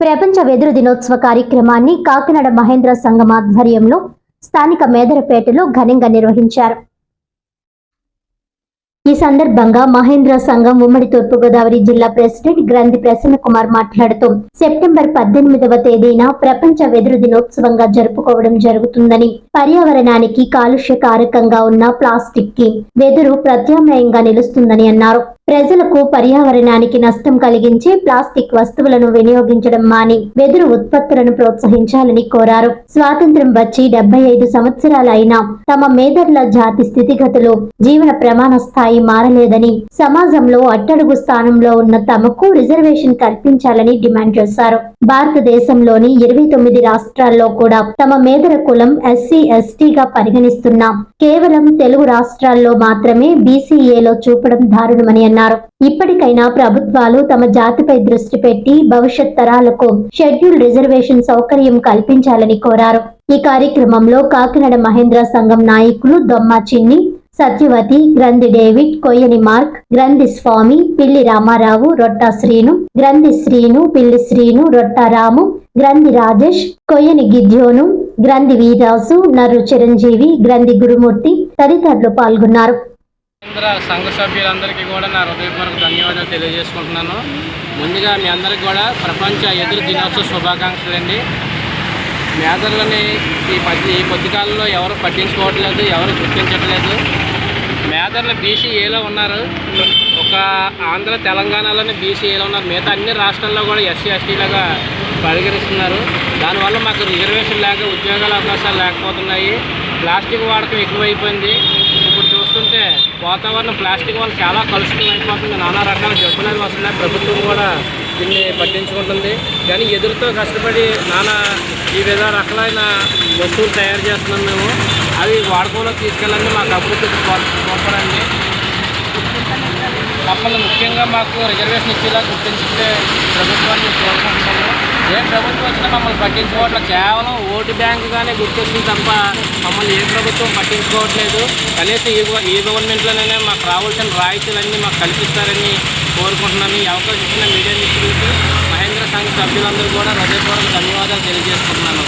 ప్రపంచ వెదురు దినోత్సవ కార్యక్రమాన్ని కాకినాడ మహేంద్ర సంఘం ఆధ్వర్యంలో స్థానిక మేదరపేటలో ఘనంగా నిర్వహించారు. ఈ సందర్భంగా మహేంద్ర సంఘం ఉమ్మడి తూర్పుగోదావరి జిల్లా ప్రెసిడెంట్ గ్రంథి ప్రసన్న కుమార్ మాట్లాడుతూ సెప్టెంబర్ పద్దెనిమిదవ తేదీన ప్రపంచ వెదురు దినోత్సవంగా జరుపుకోవడం జరుగుతుందని పర్యావరణానికి కాలుష్య కారకంగా ఉన్న ప్లాస్టిక్కి వెదురు ప్రత్యామ్నాయంగా నిలుస్తుందని అన్నారు. ప్రజలకు పర్యావరణానికి నష్టం కలిగించే ప్లాస్టిక్ వస్తువులను వినియోగించడం మాని వెదురు ఉత్పత్తులను ప్రోత్సహించాలని కోరారు. స్వాతంత్ర్యం వచ్చి డెబ్బై ఐదు సంవత్సరాలైనా తమ మేదర్ల జాతి స్థితిగతులు జీవన ప్రమాణ స్థాయి మారలేదని సమాజంలో అట్టడుగు స్థానంలో ఉన్న తమకు రిజర్వేషన్ కల్పించాలని డిమాండ్ చేశారు. భారతదేశంలోని ఇరవై తొమ్మిది రాష్ట్రాల్లో కూడా తమ మేదర కులం ఎస్సీ ఎస్టీగా పరిగణిస్తున్నాం కేవలం తెలుగు రాష్ట్రాల్లో మాత్రమే బీసీఏలో చూపడం దారుణమని అన్నారు. ఇప్పటికైనా ప్రభుత్వాలు తమ జాతిపై దృష్టి పెట్టి భవిష్యత్ తరాలకు షెడ్యూల్ రిజర్వేషన్ సౌకర్యం కల్పించాలని కోరారు. ఈ కార్యక్రమంలో కాకినాడ మహేంద్ర సంఘం నాయకులు దొమ్మ చిన్ని సత్యవతి గ్రంథి డేవిడ్ కొయ్యని మార్క్ గ్రంథి స్వామి పిల్లి రామారావు రొట్టా శ్రీను గ్రంథి శ్రీను పిల్లి శ్రీను రొట్టా రాము గ్రంథి రాజేష్ కొయ్యని గిద్యోను గ్రంథి వీరాసు నర్రు చిరంజీవి గ్రంథి గురుమూర్తి తదితరులు పాల్గొన్నారు. సంఘ సభ్యులందరికీ కూడా నా హృదయపూర్వక ధన్యవాదాలు తెలియజేసుకుంటున్నాను. ముందుగా మీ అందరికి కూడా ప్రపంచ ఎదురు దినోత్సవ శుభాకాంక్షలు అండి. మేదర్లని ఈ పది ఈ కొద్ది కాలంలో ఎవరు పట్టించుకోవట్లేదు ఎవరు గుర్తించట్లేదు. మేదర్లు బీసీఏలో ఉన్నారు. ఒక ఆంధ్ర తెలంగాణలోనే బీసీఏలో ఉన్నారు. మిగతా అన్ని రాష్ట్రాల్లో కూడా ఎస్సీ ఎస్టీలుగా పరిగణిస్తున్నారు. దానివల్ల మాకు రిజర్వేషన్ లేక ఉద్యోగాల అవకాశాలు లేకపోతున్నాయి. ప్లాస్టిక్ వాడకం ఎక్కువైపోయింది. ఇప్పుడు చూస్తుంటే వాతావరణం ప్లాస్టిక్ వల్ల చాలా కలుషితం అయిపోతుంది. నానా రకాల జబ్బులు అవి వస్తున్నాయి. ప్రభుత్వం కూడా దీన్ని పట్టించుకుంటుంది. కానీ ఎదురుతో కష్టపడి నానా ఈ వివిధ రకాలైన వస్తువులు తయారు చేస్తున్నాం మేము. అవి వాడుకోలో తీసుకెళ్ళండి మాకు అభివృద్ధి కోపడండి మమ్మల్ని ముఖ్యంగా మాకు రిజర్వేషన్ ఇచ్చేలా గుర్తించుకుంటే ప్రభుత్వాన్ని కోరుకుంటున్నాము. ఏ ప్రభుత్వం వచ్చినా మమ్మల్ని పట్టించుకోవట్లేదు. కేవలం ఓటు బ్యాంకుగానే గుర్తొస్తుంది తప్ప మమ్మల్ని ఏ ప్రభుత్వం పట్టించుకోవట్లేదు. కనీసం ఈ ఈ గవర్నమెంట్లోనైనా మాకు రావాల్సిన రాయితీలన్నీ మాకు కల్పిస్తారని కోరుకుంటున్నాను ఈ అవకాశం ఇచ్చిన మీడియా సభ్యులందరూ కూడా హృదయపూర్వక ధన్యవాదాలు తెలియజేసుకుంటున్నాను.